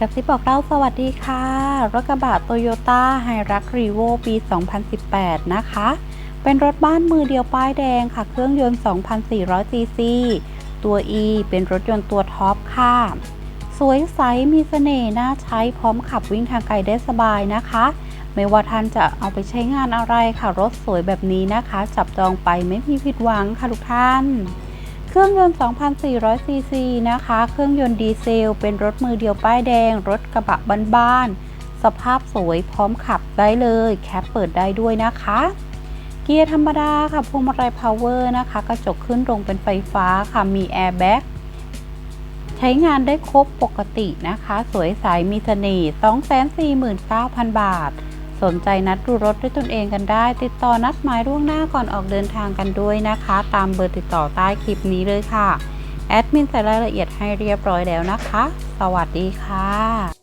กระซิบบอกเล่าสวัสดีค่ะ รถกระบะโตโยต้าไฮรักรีโวปี 2018 นะคะ เป็นรถบ้านมือเดียวป้ายแดงค่ะ เครื่องยนต์ 2,400 ซีซี ตัว E เป็นรถยนต์ตัวท็อปค่ะ สวยใส มีเสน่ห์น่าใช้พร้อมขับวิ่งทางไกลได้สบายนะคะ ไม่ว่าท่านจะเอาไปใช้งานอะไรค่ะ รถสวยแบบนี้นะคะ จับจองไปไม่มีผิดหวังค่ะทุกท่าน ครื่องยนต์ 2,400 ซีซีนะคะ เครื่องยนต์ดีเซล เป็นรถมือเดียวป้ายแดง รถกระบะบ้านๆ สภาพสวยพร้อมขับได้เลย แคปเปิดได้ด้วยนะคะ เกียร์ธรรมดาค่ะ พวงมาลัยพาวเวอร์นะคะ กระจกขึ้นลงเป็นไฟฟ้าค่ะ มีแอร์แบ็กใช้งานได้ครบปกตินะคะ สวยใส มีเสน่ห์ 249,000 บาท สนใจนัดดูรถด้วยตนเองกันได้ ติดต่อนัดหมายล่วงหน้าก่อนออกเดินทางกันด้วยนะคะ ตามเบอร์ติดต่อใต้คลิปนี้เลยค่ะ แอดมินใส่รายละเอียดให้เรียบร้อยแล้วนะคะ สวัสดีค่ะ